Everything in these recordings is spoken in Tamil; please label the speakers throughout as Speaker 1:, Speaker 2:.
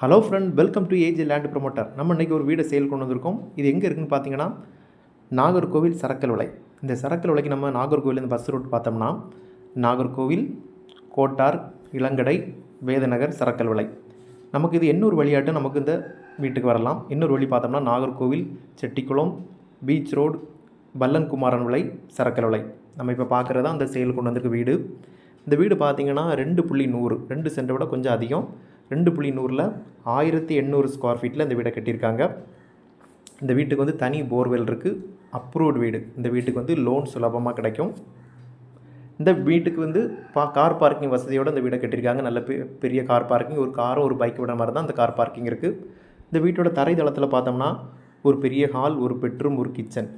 Speaker 1: Hello friend welcome to age land promoter நம்ம இன்றைக்கி ஒரு வீடை சேல் கொண்டு வந்திருக்கோம். இது எங்கே இருக்குதுன்னு பார்த்தீங்கன்னா நாகர்கோவில் சரக்கல் விலை இந்த சரக்கல் விலைக்கு நம்ம நாகர்கோவிலேருந்து பஸ் ரூட் பார்த்தோம்னா நாகர்கோவில் கோட்டார் இளங்கடை வேதநகர் சரக்கல் விலை நமக்கு இது இன்னொரு வழியாட்டு நமக்கு இந்த வீட்டுக்கு வரலாம். இன்னொரு வழி பார்த்தோம்னா நாகர்கோவில் செட்டிக்குளம் பீச் ரோடு பல்லன்குமாரன் விலை சரக்கல் விலை நம்ம இப்போ பார்க்குறது அந்த சேல் கொண்டு வந்திருக்க வீடு. இந்த வீடு பார்த்தீங்கன்னா ரெண்டு புள்ளி நூறு ரெண்டு சென்ட்டை விட கொஞ்சம் அதிகம். ரெண்டு புள்ளி நூறில் ஆயிரத்தி எண்ணூறு ஸ்கொயர் ஃபீட்டில் இந்த வீடை கட்டியிருக்காங்க. இந்த வீட்டுக்கு வந்து தனி போர்வெல் இருக்குது அப்ரூவ்டு வீடு. இந்த வீட்டுக்கு வந்து லோன் சுலபமாக கிடைக்கும். இந்த வீட்டுக்கு வந்து பா கார் பார்க்கிங் வசதியோடு இந்த வீடை கட்டியிருக்காங்க. நல்ல பெ பெரிய கார் பார்க்கிங் ஒரு காரும் ஒரு பைக் விட மாதிரி தான் அந்த கார் பார்க்கிங் இருக்குது இந்த வீட்டோட தரைதளத்தில் பார்த்தோம்னா ஒரு பெரிய ஹால் ஒரு பெட்ரூம் ஒரு கிச்சன்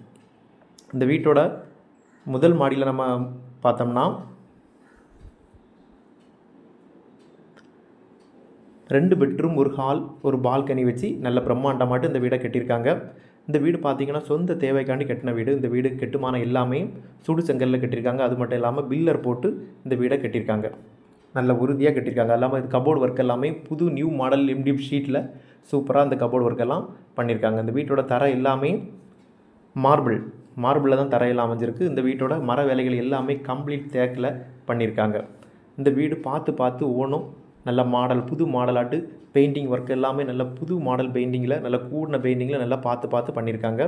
Speaker 1: இந்த வீட்டோட முதல் மாடியில் நம்ம பார்த்தோம்னா ரெண்டு பெட்ரூம் ஒரு ஹால் ஒரு பால்கனி வச்சு நல்ல பிரம்மாண்டமாட்டு இந்த வீடை கட்டியிருக்காங்க. இந்த வீடு பார்த்தீங்கன்னா சொந்த தேவைக்காண்டி கட்டின வீடு. இந்த வீடு கட்டுமானம் எல்லாமே சுடு செங்கல்ல கட்டியிருக்காங்க. அது மட்டும் இல்லாமல் பில்லர் போட்டு இந்த வீடை கட்டியிருக்காங்க. நல்ல உறுதியாக கட்டியிருக்காங்க. அது இல்லாமல் இது கபோர்டு ஒர்க் எல்லாமே புது நியூ மாடல் எம்டிஎஃப் ஷீட்டில் சூப்பராக இந்த கபோர்டு ஒர்க் எல்லாம் பண்ணியிருக்காங்க. இந்த வீட்டோட தரை எல்லாமே மார்பிள் மார்பிளில் தான் தரையெல்லாம் அமைஞ்சிருக்கு. இந்த வீட்டோட மர வேலைகள் எல்லாமே கம்ப்ளீட் தேக்கில் பண்ணியிருக்காங்க. இந்த வீடு பார்த்து பார்த்து ஓனும் நல்ல மாடல் புது மாடலாட்டு பெயிண்டிங் ஒர்க் எல்லாமே நல்ல புது மாடல் பெயிண்டிங்கில் நல்ல கூடின பெயிண்டிங்கில் நல்லா பார்த்து பார்த்து பண்ணியிருக்காங்க.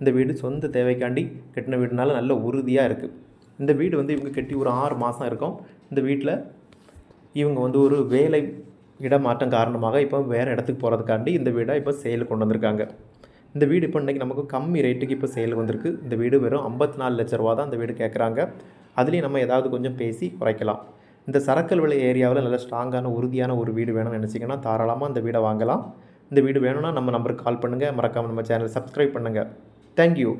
Speaker 1: இந்த வீடு சொந்த தேவைக்காண்டி கட்டின வீடுனால நல்ல உறுதியாக இருக்குது இந்த வீடு வந்து இவங்க கட்டி ஒரு ஆறு மாதம் இருக்கும். இந்த வீட்டில் இவங்க வந்து ஒரு வேலை இடமாற்றம் காரணமாக இப்போ வேறு இடத்துக்கு போகிறதுக்காண்டி இந்த வீடை இப்போ சேல் கொண்டு வந்திருக்காங்க. இந்த வீடு இப்போ இன்றைக்கி நமக்கு கம்மி ரேட்டுக்கு இப்போ சேல் வந்திருக்கு. இந்த வீடு வெறும் ஐம்பத்தி நாலு லட்ச ரூபா தான் இந்த வீடு கேட்குறாங்க அதுலேயும் நம்ம ஏதாவது கொஞ்சம் பேசி குறைக்கலாம். இந்த சரக்கல் விலை ஏரியாவில் நல்ல ஸ்ட்ராங்கான உறுதியான ஒரு வீடு வேணும்னு நினச்சிங்கன்னா தாராளமாக இந்த வீடை வாங்கலாம். இந்த வீடு வேணும்னா நம்ம நம்பருக்கு கால் பண்ணுங்கள் மறக்காமல் நம்ம சேனல் சப்ஸ்கிரைப் பண்ணுங்கள் தேங்க்யூ